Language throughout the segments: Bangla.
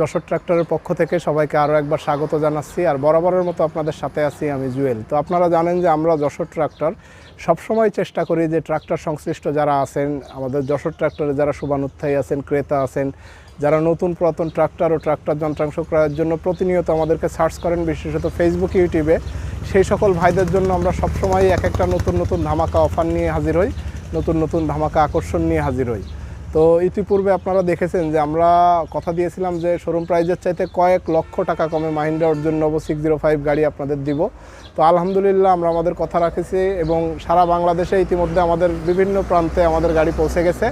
যশোর ট্রাক্টরের পক্ষ থেকে সবাইকে আরও একবার স্বাগত জানাচ্ছি। আর বরাবরের মতো আপনাদের সাথে আছি আমি জুয়েল। তো আপনারা জানেন যে আমরা যশোর ট্রাক্টর সবসময় চেষ্টা করি যে ট্রাক্টর সংশ্লিষ্ট যারা আছেন, আমাদের যশোর ট্রাক্টরে যারা শুভানুত্থায়ী আছেন, ক্রেতা আছেন, যারা নতুন পুরাতন ট্রাক্টর ও ট্রাক্টর যন্ত্রাংশ ক্রয়ের জন্য প্রতিনিয়ত আমাদেরকে সার্চ করেন, বিশেষত ফেসবুক ইউটিউবে সেই সকল ভাইদের জন্য আমরা সবসময় এক একটা নতুন নতুন ধামাকা অফার নিয়ে হাজির হই, নতুন নতুন ধামাকা আকর্ষণ নিয়ে হাজির হই। তো ইতিপূর্বে আপনারা দেখেছেন যে আমরা কথা দিয়েছিলাম যে শোরুম প্রাইজের চাইতে কয়েক লক্ষ টাকা কমে Mahindra Arjun Novo six zero five গাড়ি আপনাদের দিব। তো আলহামদুলিল্লাহ আমরা আমাদের কথা রাখেছি এবং সারা বাংলাদেশে ইতিমধ্যে আমাদের বিভিন্ন প্রান্তে আমাদের গাড়ি পৌঁছে গেছে।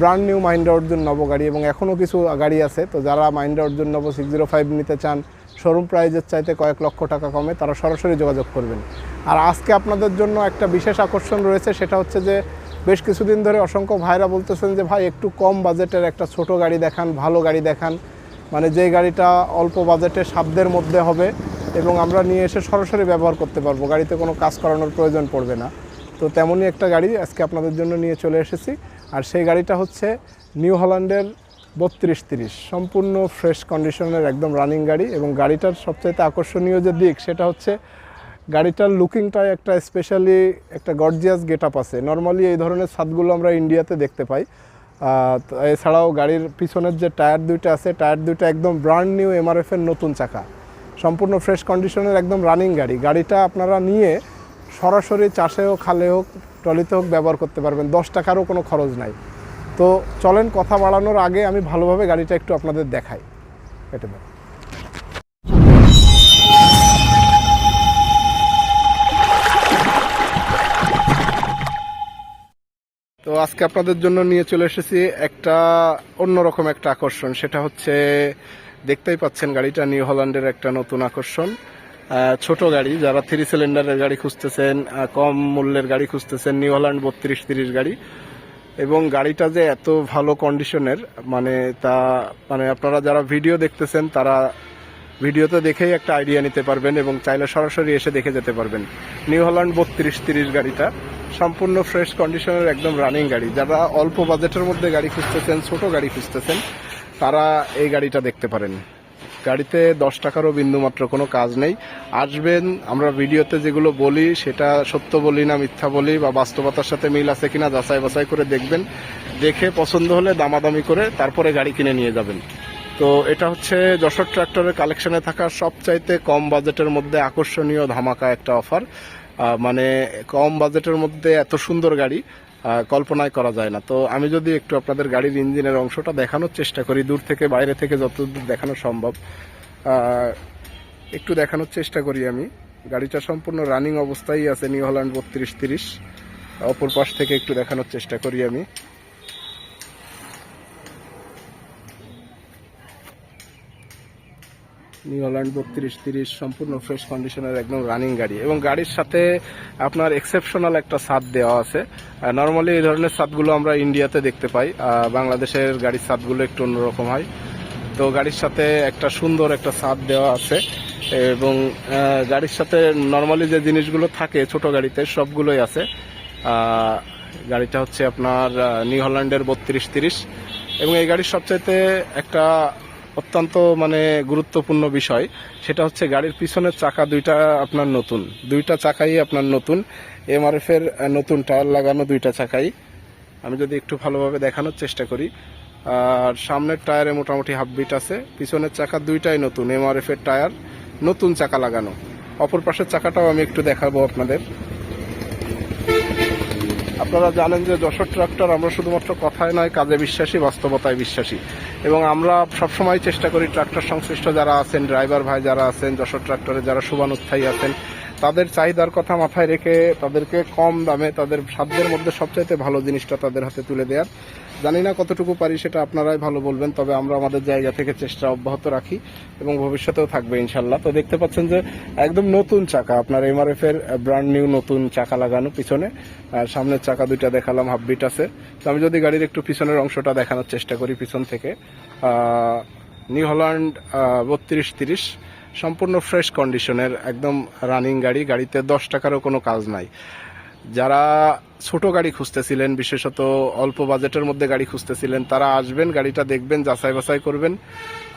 ব্র্যান্ড নিউ মাহিন্দ্রা অর্জুন নব গাড়ি এবং এখনও কিছু গাড়ি আছে। তো যারা Mahindra Arjun Novo six zero five নিতে চান শোরুম প্রাইজের চাইতে কয়েক লক্ষ টাকা কমে তারা সরাসরি যোগাযোগ করবেন। আর আজকে আপনাদের জন্য একটা বিশেষ আকর্ষণ রয়েছে, সেটা হচ্ছে যে বেশ কিছুদিন ধরে অসংখ্য ভাইরা বলতেছেন যে, ভাই, একটু কম বাজেটের একটা ছোট গাড়ি দেখান, ভালো গাড়ি দেখান। মানে যে গাড়িটা অল্প বাজেটে সাধ্যের মধ্যে হবে এবং আমরা নিয়ে এসে সরাসরি ব্যবহার করতে পারব। গাড়িতে কোনো কাজ করানোর প্রয়োজন পড়বে না। তো তেমনই একটা গাড়ি আজকে আপনাদের জন্য নিয়ে চলে এসেছি। আর সেই গাড়িটা হচ্ছে নিউ হল্যান্ডের বত্রিশ তিরিশ। সম্পূর্ণ ফ্রেশ কন্ডিশনের একদম রানিং গাড়ি এবং গাড়িটার সবচাইতে আকর্ষণীয় যে দিক, সেটা হচ্ছে গাড়িটার লুকিংটাই একটা স্পেশালি একটা গর্জিয়াস গেট আপ আছে। নর্মালি এই ধরনের ছাদগুলো আমরা ইন্ডিয়াতে দেখতে পাই। এছাড়াও গাড়ির পিছনের যে টায়ার দুইটা আছে, টায়ার দুইটা একদম ব্র্যান্ড নিউ এমআরএফ এর নতুন চাকা। সম্পূর্ণ ফ্রেশ কন্ডিশনের একদম রানিং গাড়ি। গাড়িটা আপনারা নিয়ে সরাসরি চাষে হোক, খালে হোক, টলিতে হোক ব্যবহার করতে পারবেন। দশ টাকারও কোনো খরচ নাই। তো চলেন কথা বাড়ানোর আগে আমি ভালোভাবে গাড়িটা একটু আপনাদের দেখাই। কেটে দেন। তো আজকে আপনাদের জন্য নিয়ে চলে এসেছি একটা অন্যরকম একটা আকর্ষণ। সেটা হচ্ছে, দেখতেই পাচ্ছেন গাড়িটা নিউ হল্যান্ডের একটা নতুন আকর্ষণ। ছোট গাড়ি, যারা থ্রি সিলিন্ডারের গাড়ি খুঁজতেছেন কম মূল্যের গাড়ি খুঁজতেছেন, নিউ হল্যান্ড বত্রিশ তিরিশ গাড়ি। এবং গাড়িটা যে এত ভালো কন্ডিশনের মানে তা মানে আপনারা যারা ভিডিও দেখতেছেন, তারা ভিডিওতে দেখেই একটা আইডিয়া নিতে পারবেন এবং চাইলে সরাসরি এসে দেখে যেতে পারবেন। নিউ হল্যান্ড বত্রিশ তিরিশ গাড়িটা। সম্পূর্ণ ফ্রেশ কন্ডিশনের একদম রানিং গাড়ি। যারা অল্প বাজেটের মধ্যে গাড়ি খুঁজতেছেন, ছোট গাড়ি খুঁজতেছেন, তারা এই গাড়িটা দেখতে পারেন। গাড়িতে দশ টাকারও বিন্দুমাত্র কোনো কাজ নেই। আসবেন, আমরা ভিডিওতে যেগুলো বলি, সেটা সত্য বলি না মিথ্যা বলি, বা বাস্তবতার সাথে মিল আছে কিনা যাচাই বাছাই করে দেখবেন। দেখে পছন্দ হলে দামাদামি করে তারপরে গাড়ি কিনে নিয়ে যাবেন। তো এটা হচ্ছে যশোর ট্রাক্টরের কালেকশনে থাকা সবচাইতে কম বাজেটের মধ্যে আকর্ষণীয় ধামাকা একটা অফার মানে কম বাজেটের মধ্যে এত সুন্দর গাড়ি কল্পনায় করা যায় না। তো আমি যদি একটু আপনাদের গাড়ির ইঞ্জিনের অংশটা দেখানোর চেষ্টা করি, দূর থেকে, বাইরে থেকে যতদূর দেখানো সম্ভব একটু দেখানোর চেষ্টা করি আমি। গাড়িটা সম্পূর্ণ রানিং অবস্থায় আছে নিউ হল্যান্ড বত্রিশ তিরিশ। অপর পাশ থেকে একটু দেখানোর চেষ্টা করি আমি। নিউ হল্যান্ড বত্রিশ, তিরিশ, সম্পূর্ণ ফ্রেশ কন্ডিশনের একদম রানিং গাড়ি। এবং গাড়ির সাথে আপনার এক্সেপশনাল একটা ছাদ দেওয়া আছে। নর্মালি এই ধরনের ছাদগুলো আমরা ইন্ডিয়াতে দেখতে পাই। বাংলাদেশের গাড়ির ছাদগুলো একটু অন্যরকম হয়। তো গাড়ির সাথে একটা সুন্দর একটা ছাদ দেওয়া আছে। এবং গাড়ির সাথে নর্মালি যে জিনিসগুলো থাকে ছোট গাড়িতে, সবগুলোই আছে। গাড়িটা হচ্ছে আপনার নিউ হল্যান্ডের বত্রিশ, তিরিশ। এবং এই গাড়ির সবচাইতে একটা অত্যন্ত মানে গুরুত্বপূর্ণ বিষয়। সেটা হচ্ছে গাড়ির পিছনের চাকা দুইটা আপনার নতুন। দুইটা চাকাই আপনার নতুন। এমআরএফ এর আহ, নতুন টায়ার লাগানো দুইটা চাকাই। আমি যদি একটু ভালোভাবে দেখানোর চেষ্টা করি। আর সামনের টায়ারে মোটামুটি হাফ বিট আছে। পিছনের চাকা দুইটাই নতুন এমআরএফ এর টায়ার নতুন চাকা লাগানো। অপর পাশের চাকাটাও আমি একটু দেখাবো আপনাদের। আপনারা জানেন যে যশোর ট্রাক্টর আমরা শুধুমাত্র কথায় নয়, কাজে বিশ্বাসী, বাস্তবতায় বিশ্বাসী। এবং আমরা সবসময় চেষ্টা করি ট্রাক্টর সংশ্লিষ্ট যারা আছেন, ড্রাইভার ভাই যারা আছেন, যশোর ট্রাক্টরে যারা শুভানুস্থায়ী আছেন, তাদের চাহিদার কথা মাথায় রেখে তাদেরকে কম দামে তাদের সাধ্যের মধ্যে সবচাইতে ভালো জিনিসটা তাদের হাতে তুলে দেওয়ার জানি না কতটুকু পারি, সেটা আপনারাই ভালো বলবেন, তবে আমরা আমাদের জায়গা থেকে চেষ্টা অব্যাহত রাখি এবং ভবিষ্যতেও থাকবে ইনশাল্লাহ। তো দেখতে পাচ্ছেন যে একদম নতুন চাকা, আপনার এমআরএফ এর ব্র্যান্ড নিউ নতুন চাকা লাগানো পিছনে। আর সামনের চাকা দুইটা দেখালাম হাফ বিট আছে। তো আমি যদি গাড়ির একটু পিছনের অংশটা দেখানোর চেষ্টা করি পিছন থেকে। নিউ হল্যান্ড বত্রিশ তিরিশ, সম্পূর্ণ ফ্রেশ কন্ডিশনের একদম রানিং গাড়ি। গাড়িতে দশ টাকারও কোনো কাজ নাই। যারা ছোট গাড়ি খুঁজতেছিলেন, বিশেষত অল্প বাজেটের মধ্যে গাড়ি খুঁজতেছিলেন। তারা আসবেন, গাড়িটা দেখবেন, যাচাই বাছাই করবেন।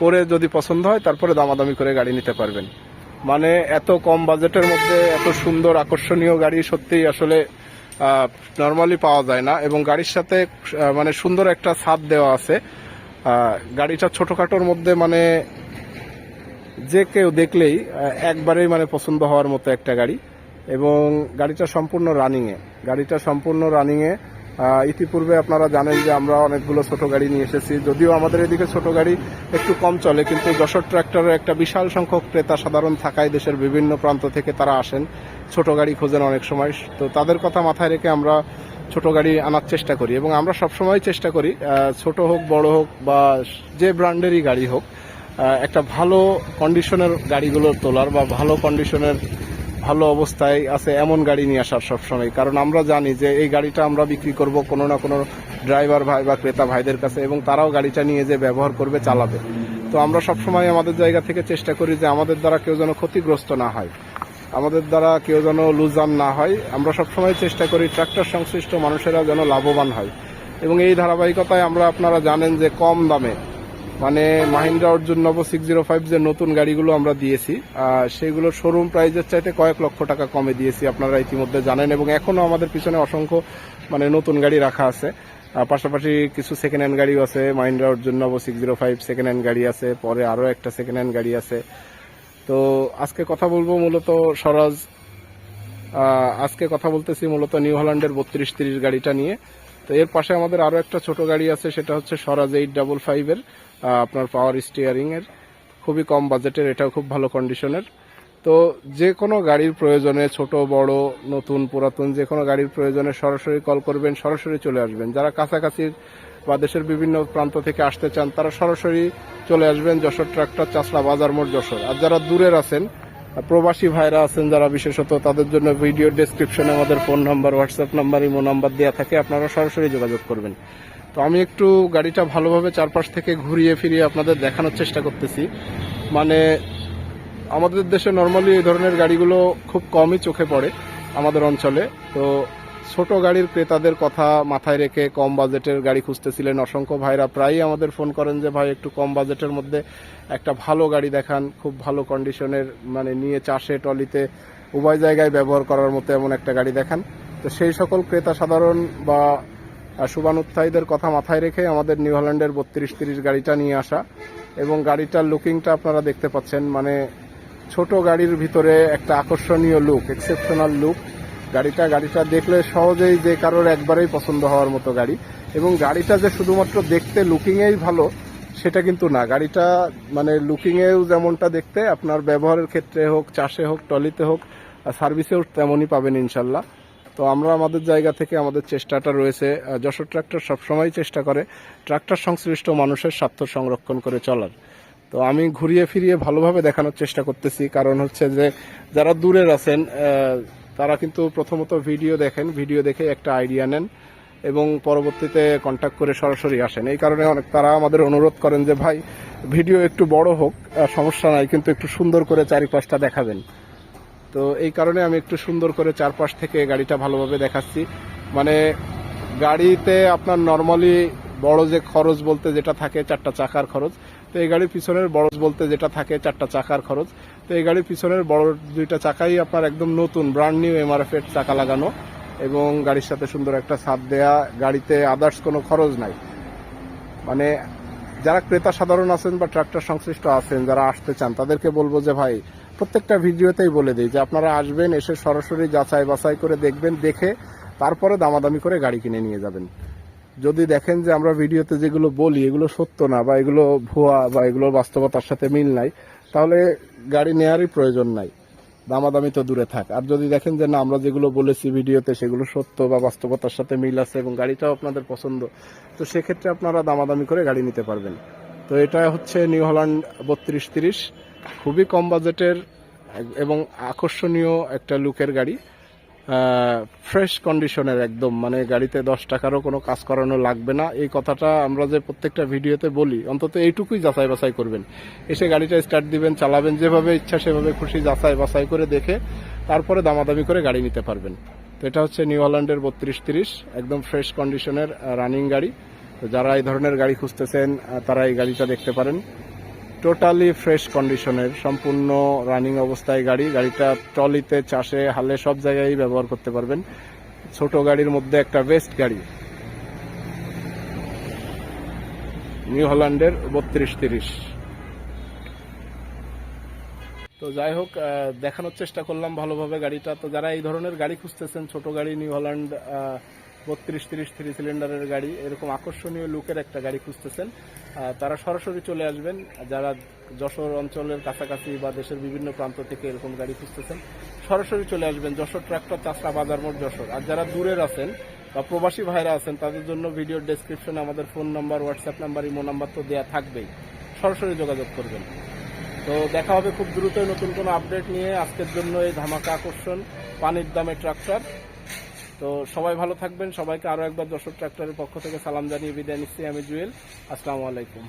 করে যদি পছন্দ হয়, তারপরে দামাদামি করে গাড়ি নিতে পারবেন। মানে এত কম বাজেটের মধ্যে, এত সুন্দর, আকর্ষণীয় গাড়ি সত্যিই আসলে নর্মালি পাওয়া যায় না। এবং গাড়ির সাথে মানে সুন্দর একটা ছাদ দেওয়া আছে। গাড়িটা ছোটখাটোর মধ্যে মানে যে কেউ দেখলেই একবারেই মানে পছন্দ হওয়ার মতো একটা গাড়ি। এবং গাড়িটা সম্পূর্ণ রানিংয়ে। গাড়িটা সম্পূর্ণ রানিংয়ে। ইতিপূর্বে আপনারা জানেন যে আমরা অনেকগুলো ছোট গাড়ি নিয়ে এসেছি। যদিও আমাদের এদিকে ছোট গাড়ি একটু কম চলে, কিন্তু যশোর ট্র্যাক্টরের একটা বিশাল সংখ্যক ক্রেতা সাধারণ থাকায় দেশের বিভিন্ন প্রান্ত থেকে তারা আসেন। ছোট গাড়ি খোঁজেন অনেক সময়। তো তাদের কথা মাথায় রেখে আমরা ছোট গাড়ি আনার চেষ্টা করি এবং আমরা সবসময় চেষ্টা করি ছোট হোক, বড় হোক বা যে ব্র্যান্ডেরই গাড়ি হোক একটা ভালো কন্ডিশনের গাড়িগুলো তোলার বা ভালো কন্ডিশনের ভালো অবস্থায় আছে এমন গাড়ি নিয়ে আসার সবসময়। কারণ আমরা জানি যে এই গাড়িটা আমরা বিক্রি করব কোনো না কোনো ড্রাইভার ভাই বা ক্রেতা ভাইদের কাছে এবং তারাও গাড়িটা নিয়ে যে ব্যবহার করবে, চালাবে। তো আমরা সবসময় আমাদের জায়গা থেকে চেষ্টা করি যে আমাদের দ্বারা কেউ যেন ক্ষতিগ্রস্ত না হয়। আমাদের দ্বারা কেউ যেন লুজান না হয়। আমরা সবসময় চেষ্টা করি ট্রাক্টর সংশ্লিষ্ট মানুষেরা যেন লাভবান হয়। এবং এই ধারাবাহিকতায় আমরা আপনারা জানেন যে কম দামে মানে Mahindra Arjun Novo six zero five যে নতুন গাড়িগুলো আমরা দিয়েছি সেগুলো শোরুম প্রাইজের চাইতে কয়েক লক্ষ টাকা কমে দিয়েছি, আপনারা ইতিমধ্যে জানেন, এবং এখনও আমাদের পিছনে অসংখ্য মানে নতুন গাড়ি রাখা আছে। পাশাপাশি কিছু সেকেন্ড হ্যান্ড গাড়িও আছে, Mahindra Arjun Novo six zero five second hand গাড়ি আছে, পরে আরও একটা সেকেন্ড হ্যান্ড গাড়ি আছে। তো আজকে কথা বলব মূলত স্বরাজ আজকে কথা বলতেছি মূলত নিউ হল্যান্ডের বত্রিশ তিরিশ গাড়িটা নিয়ে। তো এর পাশে আমাদের আরও একটা ছোট গাড়ি আছে, সেটা হচ্ছে স্বরাজ এইট ডাবল ফাইভের আপনার পাওয়ার স্টিয়ারিং এর খুবই কম বাজেটের এটাও খুব ভালো কন্ডিশনের তো যে কোনো গাড়ির প্রয়োজনে ছোট, বড়, নতুন, পুরাতন যে কোনো গাড়ির প্রয়োজনে সরাসরি কল করবেন, সরাসরি চলে আসবেন। যারা কাছাকাছি বা দেশের বিভিন্ন প্রান্ত থেকে আসতে চান, তারা সরাসরি চলে আসবেন যশোর ট্রাক্টর চাষলা বাজার মোড় যশোর। আর যারা দূরের আছেন প্রবাসী ভাইরা আছেন যারা বিশেষত, তাদের জন্য ভিডিও ডেসক্রিপশনে আমাদের phone number WhatsApp number imo number দেওয়া থাকে, আপনারা সরাসরি যোগাযোগ করবেন। তো আমি একটু গাড়িটা ভালোভাবে চারপাশ থেকে ঘুরিয়ে ফিরিয়ে আপনাদের দেখানোর চেষ্টা করতেছি। মানে আমাদের দেশে নর্মালি এই ধরনের গাড়িগুলো খুব কমই চোখে পড়ে আমাদের অঞ্চলে। তো ছোট গাড়ির ক্রেতাদের কথা মাথায় রেখে কম বাজেটের গাড়ি খুঁজতেছিলেন অসংখ্য ভাইরা। প্রায়ই আমাদের ফোন করেন যে, ভাই, একটু কম বাজেটের মধ্যে একটা ভালো গাড়ি দেখান, খুব ভালো কন্ডিশনের মানে নিয়ে চাষে টলিতে উভয় জায়গায় ব্যবহার করার মতো এমন একটা গাড়ি দেখান। তো সেই সকল ক্রেতা সাধারণ বা শুভানুত্থায়ীদের কথা মাথায় রেখে আমাদের নিউ হল্যান্ডের বত্রিশ তিরিশ গাড়িটা নিয়ে আসা। এবং গাড়িটার লুকিংটা আপনারা দেখতে পাচ্ছেন মানে ছোট গাড়ির ভিতরে একটা আকর্ষণীয় লুক এক্সেপশনাল লুক গাড়িটা গাড়িটা দেখলে সহজেই যে কারোর একবারেই পছন্দ হওয়ার মতো গাড়ি। এবং গাড়িটা যে শুধুমাত্র দেখতে লুকিংয়েই ভালো, সেটা কিন্তু না। গাড়িটা মানে লুকিংয়েও যেমনটা দেখতে, আপনার ব্যবহারের ক্ষেত্রে হোক, চাষে হোক, টলিতে হোক সার্ভিসেও তেমনই পাবেন ইনশাল্লাহ। তো আমরা আমাদের জায়গা থেকে আমাদের চেষ্টাটা রয়েছে। যশোর ট্রাক্টর সবসময় চেষ্টা করে ট্রাক্টর সংশ্লিষ্ট মানুষের স্বার্থ সংরক্ষণ করে চলার। তো আমি ঘুরিয়ে ফিরিয়ে ভালোভাবে দেখানোর চেষ্টা করতেছি, কারণ হচ্ছে যে যারা দূরের আছেন তারা কিন্তু প্রথমত ভিডিও দেখেন, ভিডিও দেখে একটা আইডিয়া নেন এবং পরবর্তীতে কন্ট্যাক্ট করে সরাসরি আসেন। এই কারণে অনেক তারা আমাদের অনুরোধ করেন যে, ভাই, ভিডিও একটু বড় হোক সমস্যা নাই, কিন্তু একটু সুন্দর করে চারিপাশটা দেখাবেন। তো এই কারণে আমি একটু সুন্দর করে চারপাশ থেকে গাড়িটা ভালোভাবে দেখাচ্ছি। মানে গাড়িতে আপনার নর্মালি বড় যে খরচ বলতে যেটা থাকে চারটা চাকার খরচ, তো এই গাড়ির পিছনের বড় বলতে যেটা থাকে চারটা চাকার খরচ। তো এই গাড়ির পিছনের বড় দুইটা চাকাই আপনার একদম নতুন ব্র্যান্ড নিউ এমআরএফ এর চাকা লাগানো এবং গাড়ির সাথে সুন্দর একটা ছাদ দেয়া। গাড়িতে আদার্স কোনো খরচ নাই। মানে যারা ক্রেতা সাধারণ আছেন বা ট্রাক্টর সংশ্লিষ্ট আছেন, যারা আসতে চান, তাদেরকে বলব যে ভাই, প্রত্যেকটা ভিডিওতেই বলে দিই যে আপনারা আসবেন, এসে সরাসরি যাচাই বাছাই করে দেখবেন, দেখে তারপরে দামাদামি করে গাড়ি কিনে নিয়ে যাবেন। যদি দেখেন যে আমরা ভিডিওতে যেগুলো বলি, এগুলো সত্য না বা এগুলো ভুয়া বা এগুলো বাস্তবতার সাথে মিল নাই, তাহলে গাড়ি নেওয়ারই প্রয়োজন নাই। দামাদামি তো দূরে থাক। আর যদি দেখেন যে না, আমরা যেগুলো বলেছি ভিডিওতে, সেগুলো সত্য বা বাস্তবতার সাথে মিল আছে এবং গাড়িটাও আপনাদের পছন্দ, তো সেক্ষেত্রে আপনারা দামাদামি করে গাড়ি নিতে পারবেন। তো এটা হচ্ছে নিউ হল্যান্ড বত্রিশ তিরিশ। খুবই কম বাজেটের এবং আকর্ষণীয় একটা লুকের গাড়ি। ফ্রেশ কন্ডিশনের একদম। মানে গাড়িতে দশ টাকারও কোনো কাজ করানো লাগবে না। এই কথাটা আমরা যে প্রত্যেকটা ভিডিওতে বলি, অন্তত এইটুকুই যাচাই বাছাই করবেন। এসে গাড়িটা স্টার্ট দিবেন, চালাবেন, যেভাবে ইচ্ছা সেভাবে খুশি যাচাই বাছাই করে দেখে তারপরে দামাদামি করে গাড়ি নিতে পারবেন। তো এটা হচ্ছে নিউ হল্যান্ডের বত্রিশ তিরিশ, একদম ফ্রেশ কন্ডিশনের রানিং গাড়ি। যারা এই ধরনের গাড়ি খুঁজতেছেন তারা এই গাড়িটা দেখতে পারেন। টোটালি ফ্রেশ কন্ডিশনের সম্পূর্ণ রানিং অবস্থায় গাড়ি। গাড়িটা ট্রলিতে, চাষে, হালে সব জায়গায় ব্যবহার করতে পারবেন। ছোট গাড়ির মধ্যে একটা বেস্ট গাড়ি। নিউ হল্যান্ডের বত্রিশ তিরিশ। তো যাই হোক দেখানোর চেষ্টা করলাম ভালোভাবে গাড়িটা। তো যারা এই ধরনের গাড়ি খুঁজতেছেন, ছোট গাড়ি নিউ হল্যান্ড বত্রিশ, তিরিশ থ্রি সিলিন্ডারের গাড়ি, এরকম আকর্ষণীয় লুকের একটা গাড়ি খুঁজতেছেন। তারা সরাসরি চলে আসবেন, যারা যশোর অঞ্চলের কাছাকাছি বা দেশের বিভিন্ন প্রান্ত থেকে এরকম গাড়ি খুঁজতেছেন, সরাসরি চলে আসবেন যশোর ট্রাক্টর চাষরা বাজার মোড় যশোর। আর যারা দূরের আছেন বা প্রবাসী ভাইরা আছেন, তাদের জন্য ভিডিওর ডেসক্রিপশনে আমাদের phone number WhatsApp number imo number তো দেওয়া থাকবেই। সরাসরি যোগাযোগ করবেন। তো দেখা হবে খুব দ্রুতই নতুন কোনো আপডেট নিয়ে। আজকের জন্য এই ধামাকা আকর্ষণ, পানির দামে ট্রাক্টর। তো সবাই ভালো থাকবেন। সবাইকে আরও একবার দর্শক ট্রাক্টরের পক্ষ থেকে সালাম জানিয়ে বিদায় নিচ্ছি আমি জুয়েল। আসসালামু আলাইকুম।